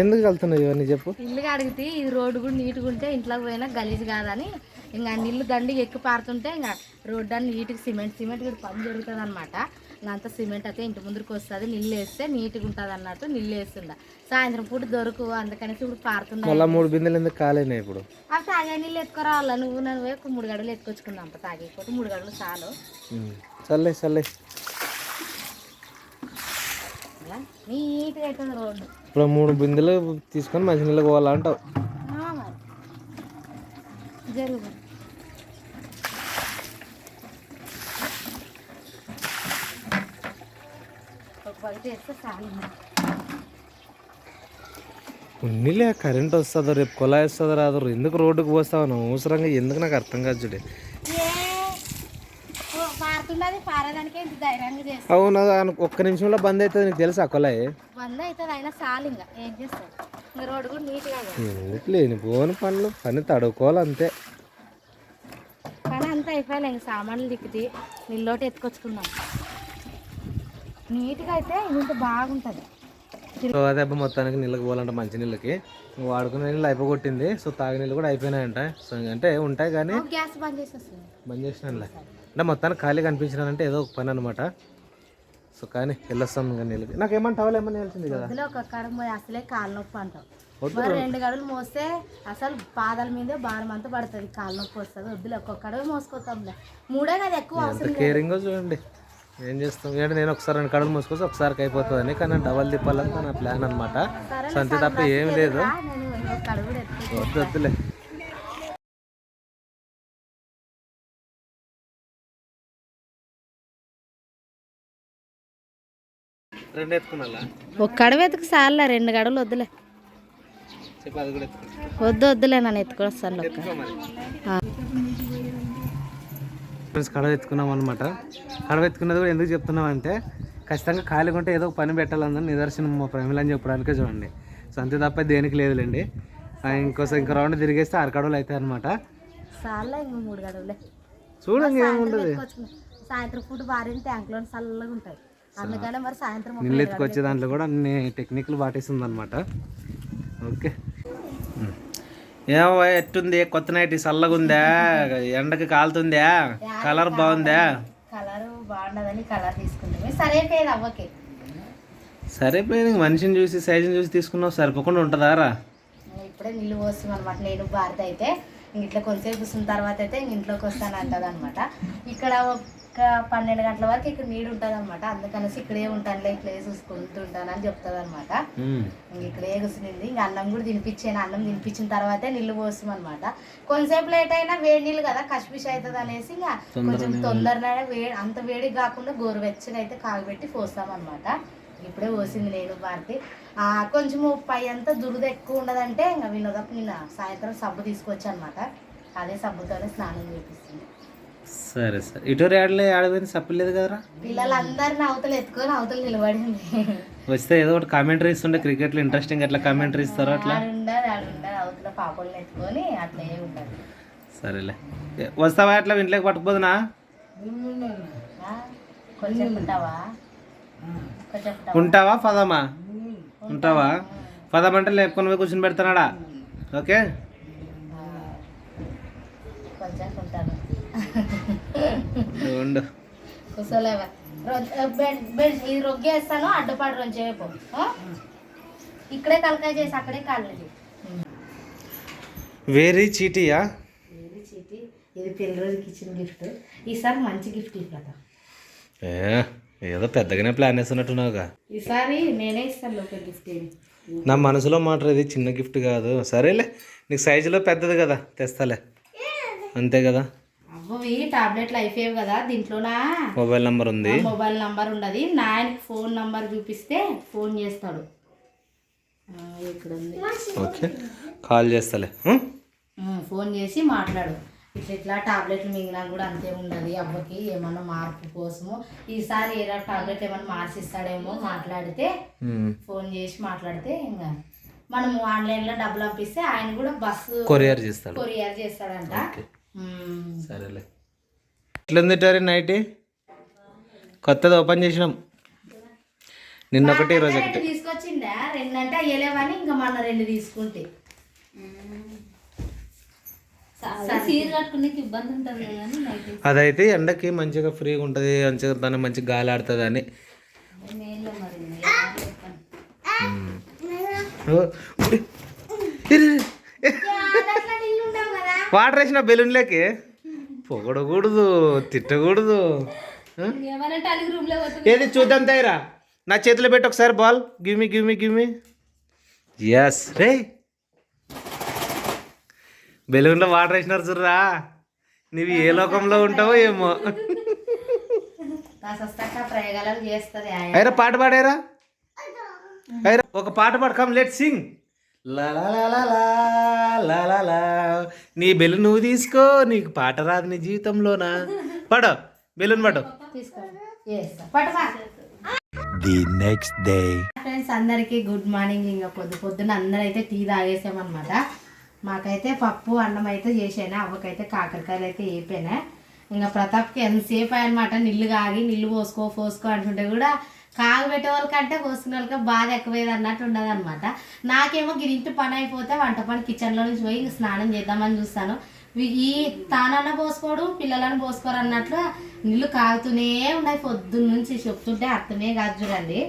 ఎందుకు వెళ్తున్నావు ఇవన్నీ చెప్పు. ఇల్లు కడిగితే ఇది రోడ్డు కూడా నీట్గా ఉంటే ఇంట్లోకి పోయినా గలీజ్ కాదని. ఇంకా నీళ్ళు దండికి ఎక్కి పారుతుంటే ఇంకా రోడ్డు అని నీట్గా సిమెంట్ సిమెంట్ కూడా పని జరుగుతుంది అనమాట అంతా సిమెంట్ అయితే ఇంటి ముందుకు వస్తుంది. నీళ్ళు వేస్తే నీట్గా ఉంటుంది అన్నట్టు నీళ్ళు వేస్తుండ. సాయంత్రం పూట దొరకు అందుకనేసి ఇప్పుడు పారుతున్నాయి మళ్ళీ మూడు బిందెలు ఎందుకు కాలేనా ఇప్పుడు? అవి తాగే నీళ్ళు ఎత్తుకురావాలా నువ్వు నన్ను మూడు గడులు ఎత్తుకొచ్చుకుందాం. తాగేకపోతే మూడు గడులు చాలు. చల్లే చల్లే అలా నీట్గా అవుతుంది రోడ్డు ఇప్పుడు మూడు బిందెలు తీసుకొని మంచి నీళ్ళకి పోవాలంటావు. జరుగు ఉన్నిలే కరెంట్ వస్తుందో రేపు కొలా వస్తుందో రాదు ఎందుకు రోడ్డుకు పోస్తావు? అవసరంగా ఎందుకు నాకు అర్థం కాదు చూడే. పారుతున్నది పారేదానికే ఇంత ధైర్యంగా చేస్తాం అవును అను- ఒక్క నిమిషంలో బంద్ అవుతుంది నీకు తెలుసా కొలాయి వంద అవుతుంది అయినా చాలు ఇంకా. ఏం చేస్తాం ఇంకా రోడ్డు కూడా నీట్గా ఉంది. ఎందుకు లేని పోని పనులు? పని తడుకోవాలి అంతే. కానీ అంతా అయిపోయాలి ఇంక సామాన్లు దిక్కుతి నీళ్ళోటి ఎత్తుకొచ్చుకున్నాం నీట్గా అయితే ఇంత బాగుంటుంది. సో అదే అబ్బా మొత్తానికి నీళ్ళకి పోవాలంటే మంచి నీళ్ళకి. వాడుకునే నీళ్ళు అయిపోగొట్టింది సో తాగే నీళ్ళు కూడా అయిపోయినాయంట. సో అంటే ఉంటాయి కానీ గ్యాస్ బంద్ చేసేస్తుంది. బంద్ చేసినానులే. అంటే మొత్తానికి ఖాళీ కనిపించినానంటే ఏదో ఒక పని అనమాట సో కానీ వెళ్ళొస్తాం ఇంకా నీళ్ళకి నాకు ఏమన్నా టవల్ ఏమన్నా వెళ్ళింది కదా? ఒక అసలే కాలు నొప్పి అంటాం రెండు గడులు మోస్తే అసలు పాదాల మీదే భారం అంతా పడుతుంది కాలు నొప్పి వస్తుంది. వద్దులే ఒక్కొక్క కడవ మోసుకొస్తాంలే మూడే కదా ఎక్కువ అవసరం. కేరింగో చూడండి. ఏం చేస్తాం? ఏంటంటే నేను ఒకసారి రెండు కడులు మూసుకొస్తే ఒకసారికి అయిపోతుందని కానీ డబల్ తిప్పాలని నా ప్లాన్ అనమాట సో అంతే తప్ప ఏం లేదు. వద్దు వద్దులే. రెండు ఎత్తుకున్నా ఒక కడవ ఎత్తుకు సార్లే రెండు గడులు వద్దులే. వద్దు వద్దులే నన్ను ఎత్తుకొస్తాను ఒక్క ఫ్రెండ్స్ కడవ ఎత్తుకున్నాం అనమాట కడవ ఎత్తుకున్నది కూడా ఎందుకు చెప్తున్నాం అంటే ఖచ్చితంగా ఖాళీగా ఉంటే ఏదో ఒక పని పెట్టాలని నిదర్శనం మా ప్రమిళ అని చెప్పడానికే చూడండి. సో అంతే తప్ప దేనికి లేదులేండి. ఆ, ఇంకోసారి ఇంకో రౌండ్ తిరిగేస్తే ఆరు కడవలు అవుతాయి అనమాట సార్లే ఇంక మూడు గడువులే. చూడండి సాయంత్రం ఎత్తుకొచ్చుకున్నాం. సాయంత్రం పూట భారీ ట్యాంక్లో చల్లగా ఉంటాయి. అందుకనే మరి సాయంత్రం ఒక నీళ్ళు ఎత్తుకొచ్చే దాంట్లో కూడా అన్ని టెక్నిక్లు పాటిస్తుంది అనమాట ఓకే ఏమో ఎట్టుంది? కొత్త నైట్ చల్లగా ఉందా ఎండకి కాలుతుందా? కలర్ బాగుందా? కలర్ బాగుండదని కలర్ తీసుకుంటాం అవ్వకే. సరిపోయింది మనిషిని చూసి సైజుని చూసి తీసుకున్నావు సరిపోకుండా ఉంటుందా రా? ఇప్పుడే నీళ్ళు పోస్తాం అనమాట నేను భారత అయితే ఇట్లా కొంతసేపు కూర్చున్న తర్వాత అయితే ఇంట్లోకి వస్తాను అంటది అనమాట ఇక్కడ పన్నెండు గంటల వరకు ఇక్కడ నీడు ఉంటుంది అనమాట అందుకనేసి ఇక్కడే ఉంటానులే ఇక్కడే చూసుకుంటూ ఉంటానని చెప్తుంది అనమాట ఇక్కడే కూర్చునింది. ఇంక అన్నం కూడా తినిపించాను. అన్నం తినిపించిన తర్వాతే నీళ్ళు పోస్తాం అనమాట కొంతసేపు లేట్ అయినా వేడి నీళ్ళు కదా కష్పిష్ అవుతుంది అనేసి ఇంకా కొంచెం తొందరగానే వేడి అంత వేడి కాకుండా గోరువెచ్చగా అయితే కాగబెట్టి పోస్తాం అనమాట ఇప్పుడే పోసింది నేను భారతి. ఆ, కొంచెము పై అంతా దురద ఎక్కువ ఉండదంటే ఇంకా వినోదపు నిన్న సాయంత్రం సబ్బు తీసుకొచ్చా అనమాట అదే సబ్బుతోనే స్నానం చేపిస్తుంది. సరే సరే. ఇటు ఆడలే ఆడపోయింది చెప్పలేదు కదరా? పిల్లలందరిని అవతలు ఎత్తుకొని అవతలు నిలబడింది. వస్తే ఏదో ఒకటి కామెంటరీ ఇస్తుంటే క్రికెట్లో ఇంట్రెస్టింగ్ ఎట్లా కామెంటరీ ఇస్తారో అట్లా? అవతల పాపలను ఎత్తుకొని అట్లా సరేలే. వస్తావా అట్లా ఇంట్లోకి పట్టుకుపోదునా? ఉంటావా? పదమా? ఉంటావా? పదమంటే లేపుకొని పోయి కూర్చొని పెడతానాడా? ఓకే? కొంచెం బెడ్ ఇది రొగ్గేస్తాను అడ్డపాడు రెండు చేయపు ఇక్కడే కలకాయ చేసి అక్కడే కాళ్ళు వెరీ చీటీయా ఇది చీటి ఇది పెళ్ళి రోజుకి ఇచ్చిన గిఫ్ట్ ఈసారి మంచి గిఫ్ట్ ఇవ్వదా ఏదో పెద్దగానే ప్లాన్ వేస్తున్నట్టున్నావుగా ఈసారి నేనే ఇస్తాను లోపల గిఫ్ట్ నా మనసులో మాట ఇది చిన్న గిఫ్ట్ కాదు సరేలే నీకు సైజులో పెద్దది కదా తెస్తాలే అంతే కదా అవ్వవి టాబ్లెట్లు అయిపోయావు కదా దీంట్లోనా? మొబైల్ నెంబర్ ఉంది. మొబైల్ నంబర్ ఉండదు. నాయనకి ఫోన్ నంబర్ చూపిస్తే ఫోన్ చేస్తాడు. ఇక్కడ ఉంది ఓకే. కాల్ చేస్తాలే. ఫోన్ చేసి మాట్లాడు. ఇట్లా ఇట్లా టాబ్లెట్లు మిగిలినా కూడా అంతే ఉండదు. అవ్వకి ఏమన్నా మార్పు కోసము ఈసారి ఏదో టాబ్లెట్ ఏమన్నా మార్చిస్తాడేమో మాట్లాడితే. ఫోన్ చేసి మాట్లాడితే ఇంకా మనము ఆన్లైన్లో డబ్బులు పంపిస్తే ఆయన కూడా బస్సు కొరియర్ చేస్తాడు. కొరియర్ చేస్తాడంట. సరేలే. ఎట్లుంది టారీ నైట్? కొత్తది ఓపెన్ చేసినాం. నిన్న ఒకటి ఈరోజు ఒకటి తీసుకొచ్చిందా రెండు నిన్నంటే అయ్యలేవని ఇంకా మొన్న రెండు తీసుకుంటే. అదైతే ఎండకి మంచిగా ఫ్రీగా ఉంటుంది మంచిగా దాన్ని మంచిగా గాలి ఆడుతుంది అని వాటర్ వేసిన బెలూన్లకి పొగడకూడదు తిట్టకూడదు ఏది చూద్దాం తయారా నా చేతిలో పెట్టి ఒకసారి బాల్. గిమి గిమి గిమి ఎస్ రే. బెలూన్లో వాటర్ వేసినారు చూర్రా నువ్వు ఏ లోకంలో ఉంటావో ఏమో. అయిరా పాట పాడారా? ఒక పాట పాడకం లెట్ సింగ్ లా లా లా లా లా లా లా లా. నీ బెలూన్ నువ్వు తీసుకో నీకు పాట రాదు నీ జీవితంలోనా? పడు బెలూన్ పడు. the next day. ఫ్రెండ్స్ అందరికీ గుడ్ మార్నింగ్ ఇంకా పొద్దు పొద్దున అందరైతే టీ తాగేసామన్నమాట. మాకైతే పప్పు అన్నం అయితే చేసాను అవ్వకైతే కాకరకాయలు అయితే వేపాను. ఇంకా ప్రతాప్కి ఎంతసేపు అనమాట నీళ్ళు కాగి నీళ్ళు పోసుకో పోసుకో అంటుంటే కూడా కాగబెట్టే వాళ్ళకంటే పోసుకునే వాళ్ళకి బాధ ఎక్కువేది అన్నట్టు ఉండదు అనమాట నాకేమో గిరింటి పని అయిపోతే వంట పని కిచెన్లో నుంచి పోయి స్నానం చేద్దామని చూస్తాను. ఈ తానన్న పోసుకోడు పిల్లలను పోసుకోరు అన్నట్లు నీళ్ళు కాగుతూనే ఉన్నాయి పొద్దున్న నుంచి చెప్తుంటే అర్థమే కాదు చూడండి.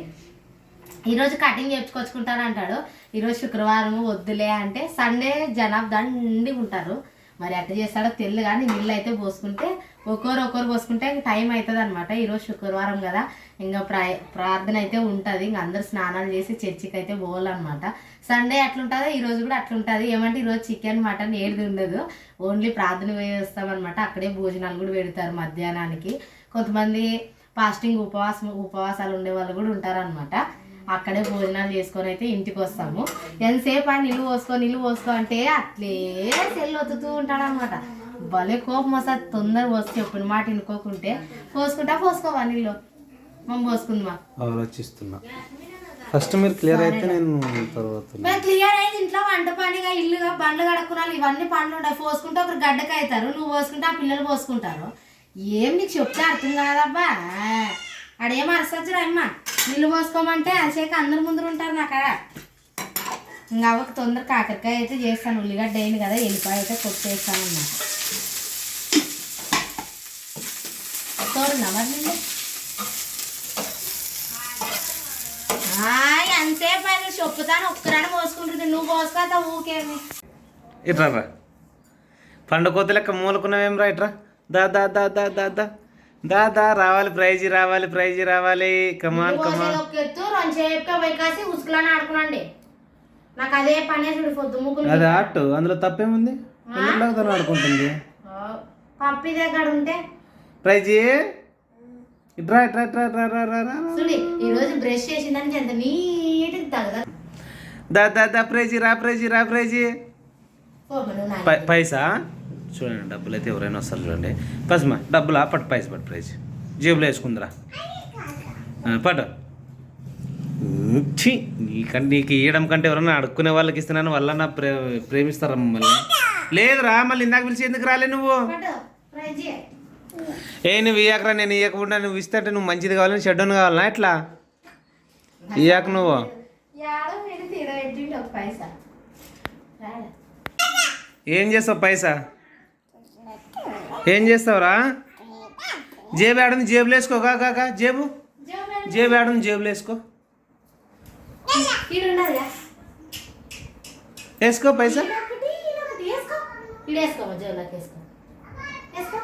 ఈరోజు కటింగ్ చేయించుకొచ్చుకుంటాను అంటాడు. ఈరోజు శుక్రవారం వద్దులే అంటే సండే జనాభా దండి ఉంటారు. మరి ఎట్లా చేస్తాడో తెలియదు కానీ నీళ్ళు అయితే పోసుకుంటే ఒక్కొరు ఒక్కొరు పోసుకుంటే టైం అవుతుంది అనమాట ఈరోజు శుక్రవారం కదా. ఇంకా ప్రాయ ప్రార్థన అయితే ఉంటుంది. ఇంకా అందరు స్నానాలు చేసి చర్చికి అయితే పోవాలన్నమాట. సండే అట్లుంటుందో? ఈరోజు కూడా అట్లుంటుంది. ఏమంటే ఈరోజు చికెన్ మటన్ ఏది ఉండదు. ఓన్లీ ప్రార్థన వేస్తామన్నమాట అక్కడే భోజనాలు కూడా పెడతారు మధ్యాహ్నానికి. కొంతమంది ఫాస్టింగ్ ఉపవాసం ఉపవాసాలు ఉండే వాళ్ళు కూడా ఉంటారనమాట అక్కడే భోజనాలు చేసుకొని అయితే ఇంటికి వస్తాము. ఎంతసేపు ఆ నిలువ పోసుకో నిలువ పోసుకో అంటే అట్లే సెల్ ఒత్తుతూ ఉంటాడనమాట భలే కోపం వస్తుంది తొందర పోసి చెప్పిన మాట వినుకోకుంటే. పోసుకుంటా పోసుకోవా నీళ్ళు? మనం పోసుకుందామా? ఆలోచిస్తున్నా. ఫస్ట్ మీరు క్లియర్ అయితే నేను తర్వాత మేము క్లియర్ అయింది ఇంట్లో వంట పనిగా ఇల్లుగా బండ్లు కడుక్కున్నాను ఇవన్నీ పనులు ఉంటాయి పోసుకుంటే ఒకరు గడ్డకి అవుతారు నువ్వు పోసుకుంటే ఆ పిల్లలు పోసుకుంటారు. ఏం నీకు చెప్తే అర్థం కాదబ్బా? ఆడేం అరసచ్చురా అమ్మ? నీళ్ళు పోసుకోమంటే అసేక అందరి ముందర ఉంటారు నాకు ఇంకా అవ్వక తొందర కాకరకాయ అయితే చేస్తాను ఉల్లిగడ్డ అయింది కదా ఎల్లిపాయ అయితే కొట్టేస్తాను అన్నమాట. తోడున్నా మరి చెప్పుతాను ఒక్కరాని పోసుకుంటుంది. నువ్వు పోసుకోతా ఊకేమి ఇట్రా రా. పండు కోత లెక్క మూలకున్నావేం రా ఇట్రా? దా దా దా దా దా దా. దా దా రావాలి ప్రైజ్ రావాలి ప్రైజ్ రావాలి. కమాన్ కమాన్ ఎత్తు రెండు సేపుగా పోయి కాసి ఉసుకులని ఆడుకునండి నాకు అదే పనే చూడు పొద్దు ముగ్గులు అది ఆర్ట్ అందులో తప్పేముంది? ఆడుకుంటుంది? పప్పి దగ్గర ఉంటే ప్రైజ్ ఇట్రా ఇట్రా ఇట్రా ఇట్రా రా రా రా చూడి ఈ రోజు బ్రష్ ఎంత తగదా దా దా దా ప్రైజ్ రా ప్రైజ్ రా ప్రైజ్ పో పైసా? చూడండి డబ్బులు అయితే ఎవరైనా వస్తారు చూడండి. పసుమా డబ్బులా? పట్టు పైస పట్టు ప్రైజ్ జేబులో వేసుకుందిరా. ఆ, పట్టు. ఛీ, నీకంటే నీకు ఇవ్వడం కంటే ఎవరైనా అడుక్కునే వాళ్ళకి ఇస్తున్నాను వల్ల నా ప్రే ప్రేమిస్తారా మమ్మల్ని? లేదురా మళ్ళీ ఇందాక పిలిచి ఎందుకు రాలే నువ్వు? పట్టు, చేయి. ఏ నువ్వు ఇయ్యకరా నేను ఇవ్వకుండా నువ్వు ఇస్తే అంటే నువ్వు మంచిది కావాలని షెడ్యూన్ కావాలనా ఎట్లా? ఇయ్యాక నువ్వు. ఏం చేస్తావు పైసా? ఏం చేస్తావురా? జేబు ఆడుంది జేబులు వేసుకో. కాక జేబు? జేబు ఆడుంది జేబులు వేసుకో. వేసుకో పైసా. వేసుకో.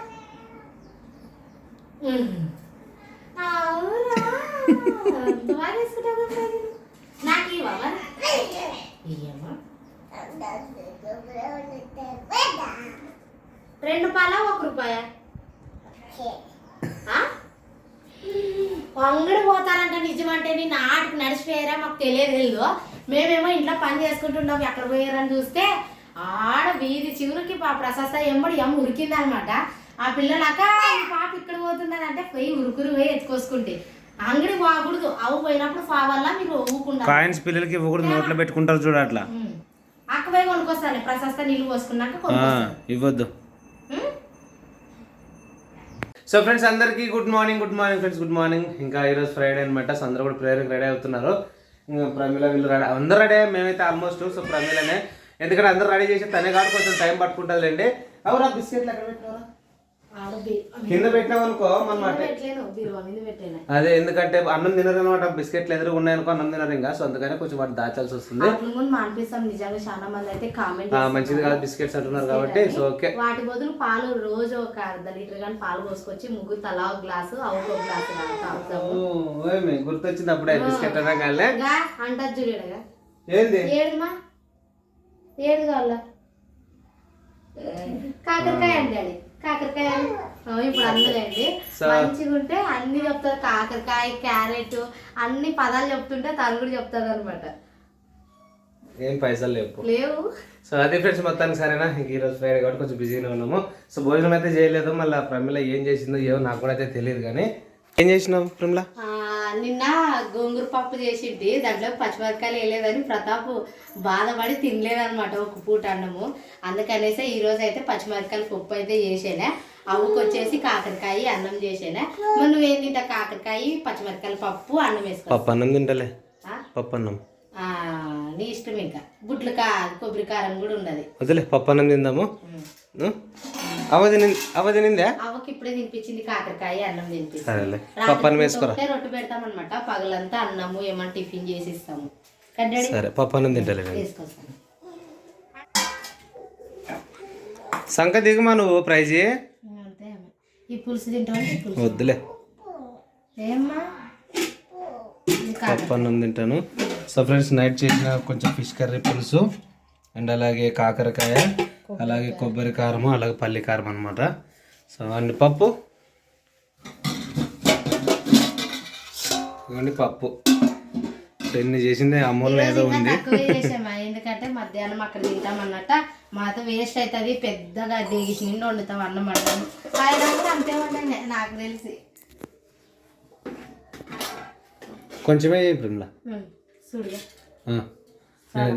రెండు పాల ఒక రూపాయ? అంగడి పోతారంట నిజమంటే నేను ఆటకు నడిచిపోయారా? మాకు తెలియదు తెలియదు మేమేమో ఇంట్లో పని చేసుకుంటున్నాం ఎక్కడ పోయారని చూస్తే ఆడ వీధి చివరికి ప్రశస్త ఎంబడి ఎమ్మ ఉరికిందనమాట. ఆ పిల్లలక ఇక్కడ పోతున్నదంటే పోయి ఉరుకురు పోయి ఎత్తుకోసుకుంటే అంగడి పోకూడదు. అవు పోయినప్పుడు వల్ల మీరు ఊకుండా కాయిన్స్ పిల్లలకి ఇవ్వకూడదు నోట్లో పెట్టుకుంటారు చూడు అట్లా. అక్క పోయి కొనుక్కొస్తాను ప్రశస్త నీళ్ళు పోసుకున్నాక ఇవ్వద్దు? సో ఫ్రెండ్స్ అందరికీ good morning good morning friends good morning. ఇంకా ఈరోజు ఫ్రైడే అనమాట సో అందరూ కూడా ప్రేయర్కి రెడీ అవుతున్నారు. ఇంకా ప్రమిళ వీళ్ళు రెడీ అందరూ రెడీ మేమైతే ఆల్మోస్ట్ సో ప్రమిళనే ఎందుకంటే అందరూ రెడీ చేసి తనే కాబట్టి కొంచెం టైం పట్టుకుంటుందిలేండి. అవురా బిస్కెట్లు ఎక్కడ పెట్టినారా కింద పెట్టినాం అనుకో పెట్టాను అదే ఎందుకంటే అన్నం తినరు అనమాట బిస్కెట్లు ఎదురు ఉన్నాయనుకో అన్నం తినరు ఇంకా. సో అందుకనే కొంచెం వాటి దాచాల్సి వస్తుంది. మంచిది కాదు బిస్కెట్స్ అంటున్నారు కాబట్టి సో ఓకే. వాటి బదులు పాలు రోజు ఒక అర్ధ లీటర్ కానీ పాలు పోసుకొచ్చి ముగ్గురు తలా ఒక గ్లాసు అవు ఒక గ్లాసు గుర్తొచ్చింది అప్పుడే బిస్కెట్ అనగానే? అంటారు చూడగా ఏంది? ఏడుమా? ఏడు కావాలా కాకరకాయ అండి కాకరకాయ ఇప్పుడు అందరండి సో- మంచిగా ఉంటే అన్ని చెప్తారు. కాకరకాయ క్యారెట్ అన్ని పదాలు చెప్తుంటే తను కూడా చెప్తారు అనమాట ఏం పైసలు లేవు. లేవు. సో అదే ఫ్రెండ్స్ మొత్తానికి సరేనా? ఈరోజు ఫ్రైడే కాబట్టి కొంచెం బిజీగా ఉన్నాము. సో భోజనం అయితే చేయలేదు. మళ్ళీ ప్రమిళ ఏం చేసిందో ఏమో నాకు కూడా అయితే తెలియదు కానీ. ఏం చేసినావు ప్రమిళ? నిన్న గోంగూర పప్పు చేసింది దాంట్లో పచ్చిమిరపకాయలు వేయలేదని ప్రతాప్ బాధపడి తినలేదన్నమాట ఒక పూట అన్నము. అందుకనేసి ఈ రోజు అయితే పచ్చిమిరపకాయల పప్పు అయితే చేసేనా. అవ్వకి వచ్చేసి కాకరకాయ అన్నం చేసేనా. మరి నువ్వేం తింటా కాకరకాయ పచ్చిమిరపకాయల పప్పు అన్నం వేసుకో. పప్పు అన్నం తింటలే. ఆ? పప్పు అన్నం. ఆ, నీ ఇష్టం ఇంకా. గుడ్లు కా కొబ్బరి కారం కూడా ఉండదు వదిలే పప్పు అన్నం తిందాము. అవ తిని అవ తినిందా అవ్వకి ఇప్పుడే తినిపించింది కాకరకాయ అన్నం తినిపిస్తుంది రాత్రి రొట్టె పెడతామన్నమాట. పగలంతా అన్నము ఏమన్నా టిఫిన్ చేసి ఇస్తాము సరే పప్పు అన్నం తింటలే నేను తీసుకొస్తాను సంక దిగుమా నువ్వు ప్రైజ్. ఈ పులుసు పులుసు. వద్దులే. పప్పు అన్నం తింటాను. సో ఫ్రెండ్స్ నైట్ చేసిన కొంచెం ఫిష్ కర్రీ పులుసు అండ్ అలాగే కాకరకాయ అలాగే కొబ్బరి కారము అలాగే పల్లి కారం అనమాట సో అండ్ పప్పు. ఇవ్వండి పప్పు. ఎన్ని చేసిందే అమ్మోళ్ళు ఏదో ఉంది. ఎందుకంటే మధ్యాహ్నం అక్కడ తింటాం అన్నట్ట. మాతో వేస్ట్ అవుతుంది పెద్దగా దిగిసి నిండి వండుతాం అన్నం వండాము ఆయన అంతే వండాను నాకు తెలిసి. కొంచెమే ప్రిమ్లా.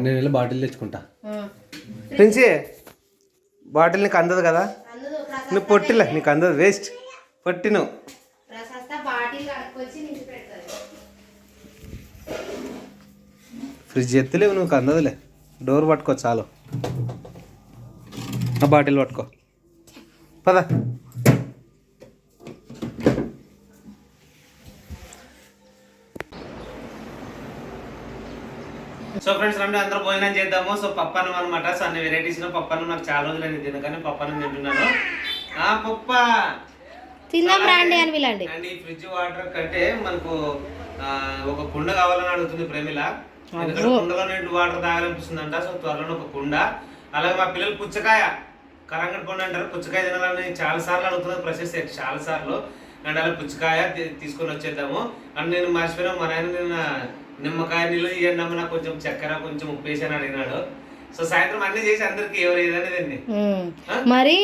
నేను వెళ్ళి బాటిల్ తెచ్చుకుంటా. ప్రిన్సీ బాటిల్ నీకు అందదు కదా? నువ్వు పొట్టిలే నీకు అందదు వేస్ట్ పొట్టి నువ్వు ఫ్రిడ్జ్ ఎత్తులేవు నువ్వు అందదులే. డోర్ పట్టుకో చాలు. ఆ బాటిల్ పట్టుకో. పద. సో ఫ్రెండ్స్ రండి అందరూ భోజనం చేద్దాము. సో పప్పన్నం అనమాట సో అన్ని వెరైటీస్ పప్పన్నం నాకు చాలా రోజులు అయింది తినగానే పప్పన్నం తింటున్నాను. ఆ పప్ప. తిందాం రాండి అని వీళ్ళండి. అండ్ ఈ ఫ్రిడ్జ్ వాటర్ కంటే మనకు ఒక కుండ కావాలని అడుగుతుంది ప్రేమిల. ఎందుకంటే కుండలో నీటి వాటర్ తాగాలనిపిస్తుందంట సో త్వరలో ఒక కుండ. అలాగే మా పిల్లలు పుచ్చకాయ కరంగడి పండు అంటారు పుచ్చకాయ తినాలని చాలా సార్లు అడుగుతున్నారు ప్రశస్తి చాలా సార్లు. అండ్ అలా పుచ్చకాయ తీసుకొని వచ్చేద్దాము. అండ్ నేను మర్చిపోయినా మా నాయన నిన్న నిమ్మకాయ నీళ్ళు ఇవ్వండి అమ్మ నాకు కొంచెం చక్కెర కొంచెం ఉప్పు వేసి అని అడిగినాడు. సో సాయంత్రం అన్ని చేసి అందరికి ఎవరు ఏదనేదండి మరి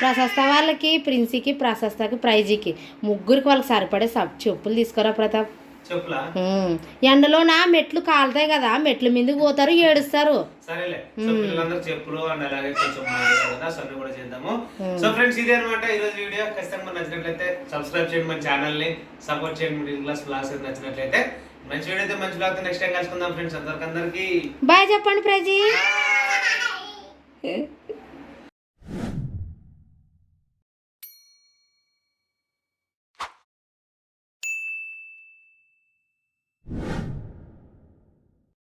ప్రశస్త వాళ్ళకి ప్రిన్సీకి ప్రశస్తకి ప్రైజీకి ముగ్గురికి వాళ్ళకి సరిపడే సబ్ చెప్పులు తీసుకురా ప్రతాప్? ఉమ్. ఎండలోన? మెట్లు కాలుతాయి కదా మెట్ల మీదకి పోతారు ఏడుస్తారు. సరేలే. చెప్పులు అండ్ అలాగే కొంచెం అన్ని కూడా చేద్దాము. సో ఫ్రెండ్స్ ఇదే అనమాట ఈ రోజు వీడియో. ఖచ్చితంగా నచ్చినట్లయితే సబ్స్క్రైబ్ చేయండి మన ఛానల్ని సపోర్ట్ చేయండి. మిడిల్ క్లాస్ బ్లాగ్స్ నచ్చినట్లయితే మంచి వీడియో అయితే మంచి బ్లాగ్ నెక్స్ట్ టైం కలుసుకుందాం ఫ్రెండ్స్ అందరికి అందరికి బాయ్ చెప్పండి ప్రజీ.